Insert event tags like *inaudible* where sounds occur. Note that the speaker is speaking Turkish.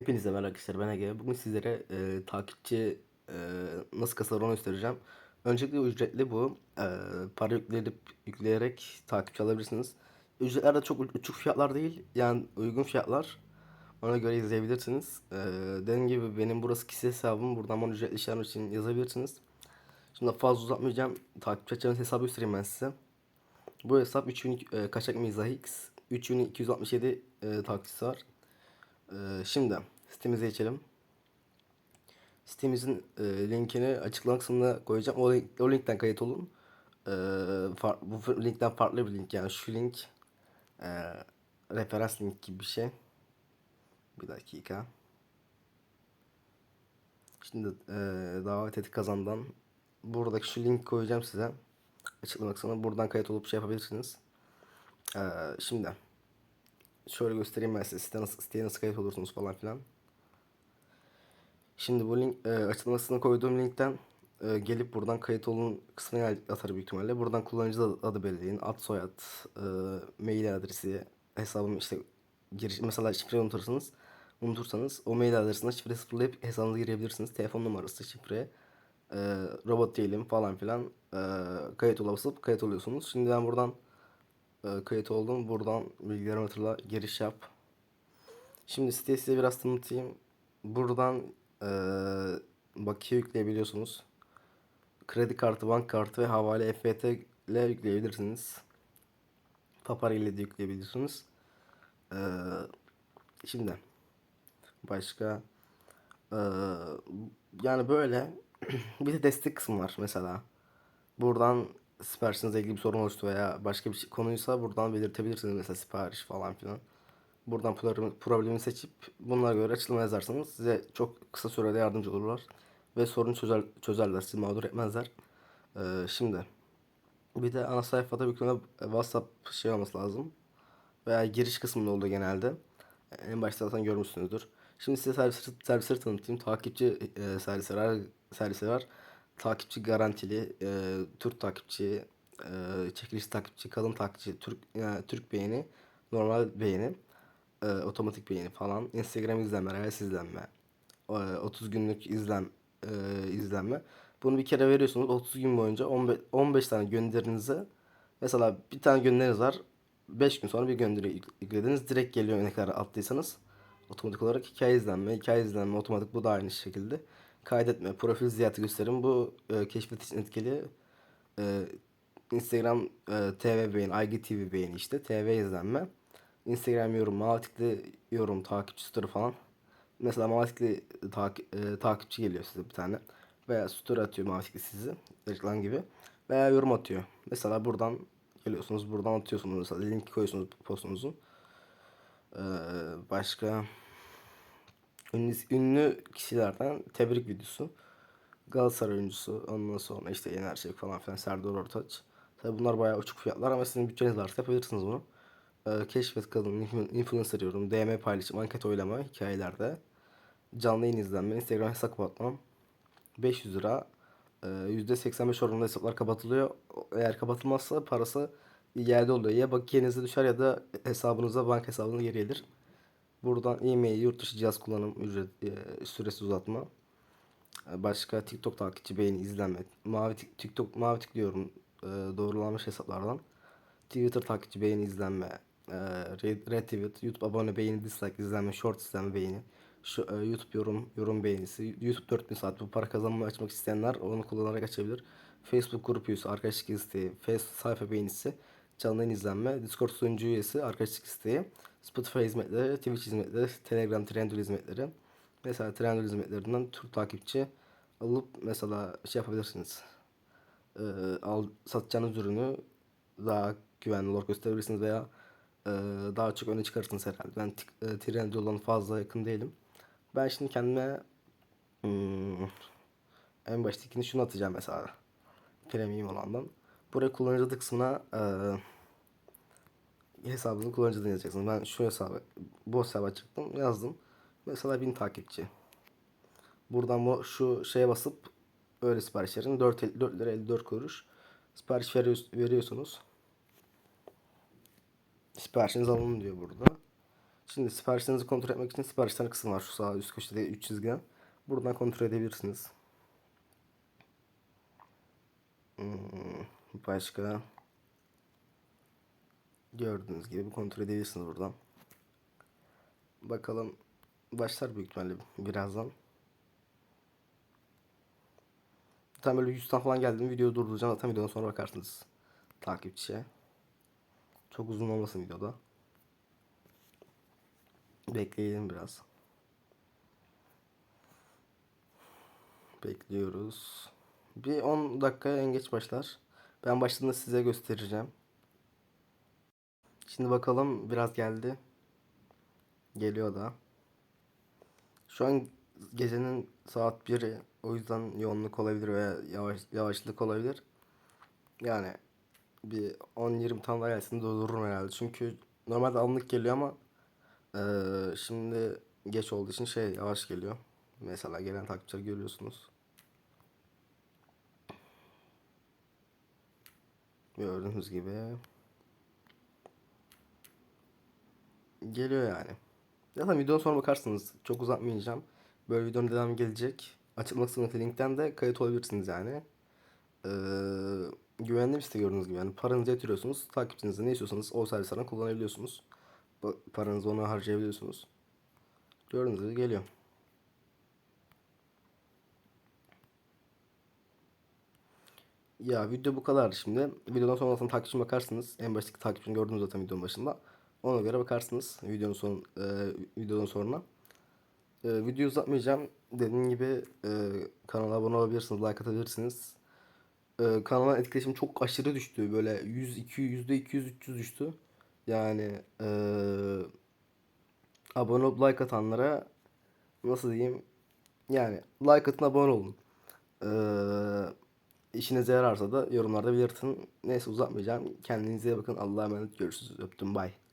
Hepinize merhaba arkadaşlar ben Ege. Bugün sizlere e, takipçi e, nasıl kasılır onu göstereceğim. Öncelikle ücretli bu. E, para yükleyip yükleyerek takipçi alabilirsiniz. Ücretler de çok uçuk fiyatlar değil. Yani uygun fiyatlar. Ona göre izleyebilirsiniz. E, dediğim gibi benim burası kişi hesabım. Buradan bana ücretli işlem için yazabilirsiniz. Şimdi fazla uzatmayacağım. Takipçi açacağınız hesabı göstereyim ben size. Bu hesap 3000 e, kaçak mizah x 3267 e, takipçisi var. Ee, şimdi sitemize geçelim. Sitemizin e, linkini açıklama kısmına koyacağım. O, link, o linkten kayıt olun. Ee, far- bu linkten farklı bir link yani şu link e, referans link gibi bir şey. Bir dakika. Şimdi e, davet et kazandan buradaki şu link koyacağım size. Açıklama kısmına buradan kayıt olup şey yapabilirsiniz. Ee, şimdi şöyle göstereyim ben size siteye nasıl kayıt olursunuz falan filan. Şimdi bu link e, açıklamasına koyduğum linkten e, gelip buradan kayıt olun kısmına atar büyük ihtimalle. Buradan kullanıcı adı, belirleyin. Ad soyad, e, mail adresi, hesabım işte giriş mesela şifre unutursanız unutursanız o mail adresine şifre sıfırlayıp hesabınıza girebilirsiniz. Telefon numarası, şifre, e, robot değilim falan filan e, kayıt ola basıp kayıt oluyorsunuz. Şimdi ben buradan e, kayıt oldum. Buradan bilgilerimi hatırla giriş yap. Şimdi siteyi size biraz tanıtayım. Buradan e, bakiye yükleyebiliyorsunuz. Kredi kartı, bank kartı ve havale EFT ile yükleyebilirsiniz. Papara ile de yükleyebilirsiniz. E, şimdi başka e, yani böyle *clears throat* bir de destek kısmı var mesela. Buradan siparişinizle ilgili bir sorun oluştu veya başka bir şey, konuysa buradan belirtebilirsiniz mesela sipariş falan filan. Buradan problemi, seçip bunlara göre açılım yazarsanız size çok kısa sürede yardımcı olurlar. Ve sorunu çözer, çözerler, sizi mağdur etmezler. Ee, şimdi bir de ana sayfada büyük WhatsApp şey olması lazım. Veya giriş kısmında oldu genelde. En başta zaten görmüşsünüzdür. Şimdi size servisleri, servisleri tanıtayım. Takipçi e, servisleri servisleri var. Takipçi garantili, e, Türk takipçi, e, çekiliş takipçi, kalın takipçi, Türk yani Türk beğeni, normal beğeni, e, otomatik beğeni falan. Instagram izlenme, Reels izlenme, e, 30 günlük izlem e, izlenme. Bunu bir kere veriyorsunuz 30 gün boyunca 15, 15 tane gönderinize mesela bir tane gönderiniz var 5 gün sonra bir gönderi yük- yüklediniz direkt geliyor ne kadar attıysanız otomatik olarak hikaye izlenme hikaye izlenme otomatik bu da aynı şekilde kaydetme profil ziyareti gösterim bu e, keşfet için etkili e, Instagram e, TV beğeni IGTV beğeni işte TV izlenme Instagram yorum mavi tıklı yorum takipçi story falan Mesela mavi tak, e, takipçi geliyor size bir tane. Veya story atıyor mavi tıklı sizi. Reklam gibi. Veya yorum atıyor. Mesela buradan geliyorsunuz. Buradan atıyorsunuz. Mesela linki koyuyorsunuz postunuzu. Ee, başka ünlü, ünlü kişilerden tebrik videosu. Galatasaray oyuncusu. Ondan sonra işte Yener Çelik falan filan. Serdar Ortaç. Tabii bunlar bayağı uçuk fiyatlar ama sizin bütçeniz varsa yapabilirsiniz bunu. Ee, keşfet kadın, influ- influencer yorum, DM paylaşım, anket oylama hikayelerde. Canlı yayın izlenme, Instagram hesap kapatmam. 500 lira. Ee, %85 oranında hesaplar kapatılıyor. Eğer kapatılmazsa parası iade oluyor. Ya bakiyenize düşer ya da hesabınıza, banka hesabına geri gelir. Buradan e-mail, yurt dışı cihaz kullanım ücret, e, süresi uzatma. Ee, Başka TikTok takipçi beğeni izlenme. Mavi tik- TikTok mavi tıklıyorum e, doğrulanmış hesaplardan. Twitter takipçi beğeni izlenme. E, re- retweet, YouTube abone beğeni dislike izlenme, short izlenme beğeni. Şu, e, YouTube yorum yorum beğenisi. YouTube 4000 saat bu para kazanmayı açmak isteyenler onu kullanarak açabilir. Facebook grup üyesi, arkadaşlık isteği, Facebook sayfa beğenisi, canlı izlenme, Discord sunucu üyesi, arkadaşlık isteği, Spotify hizmetleri, Twitch hizmetleri, Telegram Trendyol hizmetleri. Mesela Trendyol hizmetlerinden Türk takipçi alıp mesela şey yapabilirsiniz. Ee, al, satacağınız ürünü daha güvenli olarak gösterebilirsiniz veya e, daha çok öne çıkarırsınız herhalde. Ben e, Trendyol'dan fazla yakın değilim. Ben şimdi kendime hmm, en baştakini şunu atacağım mesela. Premium olandan. Buraya kullanıcı kısmına e, hesabınızın kullanıcı adını yazacaksınız. Ben şu hesabı, bu hesaba çıktım, yazdım. Mesela 1000 takipçi. Buradan bu şu şeye basıp öyle sipariş verin. 4, 4 lira 54 kuruş. Sipariş veriyorsunuz. Siparişiniz alın diyor burada. Şimdi siparişlerinizi kontrol etmek için siparişler kısmı var. Şu sağ üst köşede 3 çizgiden. Buradan kontrol edebilirsiniz. Hmm, başka gördüğünüz gibi kontrol edebilirsiniz buradan. Bakalım başlar büyük ihtimalle birazdan. Tam böyle 100 tane falan geldi mi videoyu durduracağım zaten videodan sonra bakarsınız takipçiye. Çok uzun olmasın videoda. Bekleyelim biraz. Bekliyoruz. Bir 10 dakikaya en geç başlar. Ben başladığında size göstereceğim. Şimdi bakalım biraz geldi. Geliyor da. Şu an gecenin saat 1'i. O yüzden yoğunluk olabilir veya yavaş, yavaşlık olabilir. Yani bir 10-20 tane daha gelsin durdururum herhalde. Çünkü normalde anlık geliyor ama eee, şimdi geç olduğu için şey yavaş geliyor. Mesela gelen takipçiler görüyorsunuz. Gördüğünüz gibi. Geliyor yani. Zaten videonun sonra bakarsınız. Çok uzatmayacağım. Böyle videonun devamı gelecek. Açıklama kısmındaki linkten de kayıt olabilirsiniz yani. Ee, güvenli bir site gördüğünüz gibi. Yani paranızı yatırıyorsunuz. Takipçinize ne istiyorsanız o servislerden kullanabiliyorsunuz. Paranızı ona harcayabiliyorsunuz. Gördüğünüz gibi geliyor. Ya video bu kadar şimdi. Videodan sonra zaten takipçime bakarsınız. En baştaki takipçimi gördünüz zaten videonun başında. Ona göre bakarsınız videonun son e, videodan sonra. E, video uzatmayacağım. Dediğim gibi e, kanala abone olabilirsiniz, like atabilirsiniz. E, kanala etkileşim çok aşırı düştü. Böyle 100, 200, yüzde 200, 300 düştü. Yani e, abone olup like atanlara nasıl diyeyim? Yani like atın abone olun. Ee, işinize yararsa da yorumlarda belirtin. Neyse uzatmayacağım. Kendinize bakın. Allah'a emanet. Görüşürüz. Öptüm. Bye.